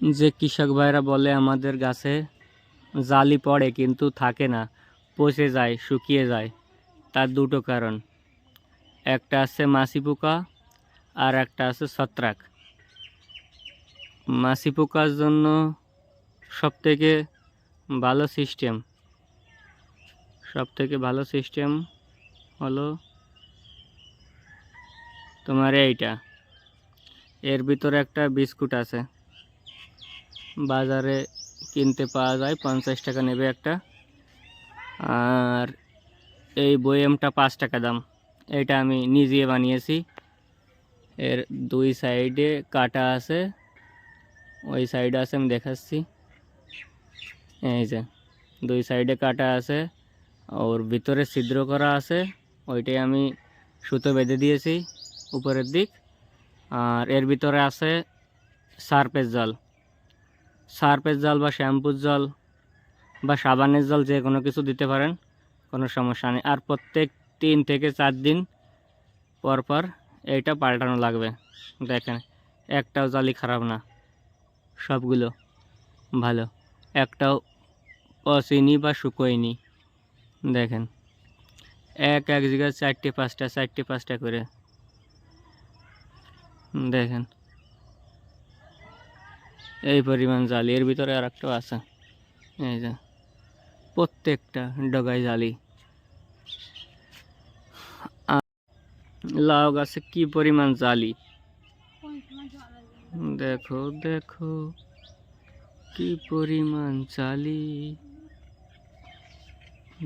যে কৃষক ভাইরা বলে, আমাদের গাছে জালি পড়ে কিন্তু থাকে না, পচে যায়, শুকিয়ে যায়। তার দুটো কারণ। একটা আছে মাছি পোকা আর একটা আছে ছত্রাক। মাছি পোকার জন্য সবথেকে ভালো সিস্টেম, সবথেকে ভালো সিস্টেম হলো তোমার এইটা। এর ভিতরে একটা বিস্কুট আছে। বাজারে কিনতে পাওয়া যায়, পঞ্চাশ টাকা নেবে একটা। আর এই বয়ামটা পাঁচ টাকা দাম। এটা আমি নিজে বানিয়েছি। এর দুই সাইডে কাটা আছে, ওই সাইডে আছে, আমি দেখাচ্ছি। এই যে, দুই সাইডে কাটা আছে, ওর ভিতরে ছিদ্র করা আছে, ওইটাই আমি সুতো বেঁধে দিয়েছি, উপরের দিক। আর এর ভিতরে আছে সার্পের জল। সার্পের জল বা শ্যাম্পুর জল বা সাবানের জল যে কোনো কিছু দিতে পারেন, কোনো সমস্যা নেই। আর প্রত্যেক তিন থেকে চার দিন পর পর এইটা পাল্টানো লাগবে। দেখেন, একটাও জালি খারাপ না। সবগুলো ভালো। একটাও পচেনি বা শুকোয়নি। দেখেন, এক এক জায়গায় চারটে, পাঁচটা চারটে, পাঁচটা করে। দেখেন এই পরিমাণ জালি, এর ভিতরে আর একটাও আছে। এই যে, প্রত্যেকটা ডগায় জালি। লাউ গাছে কি পরিমাণ জালি? দেখো দেখো, কি পরিমাণ জালি।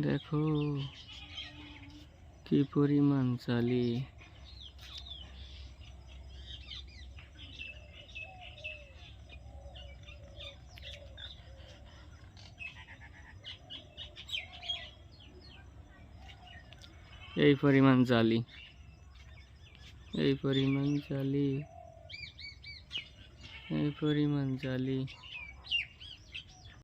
দেখো, কি পরিমাণ জালি। এই পরিমাণ জালি। এই পরিমাণ জালি। এই পরিমাণ জালি।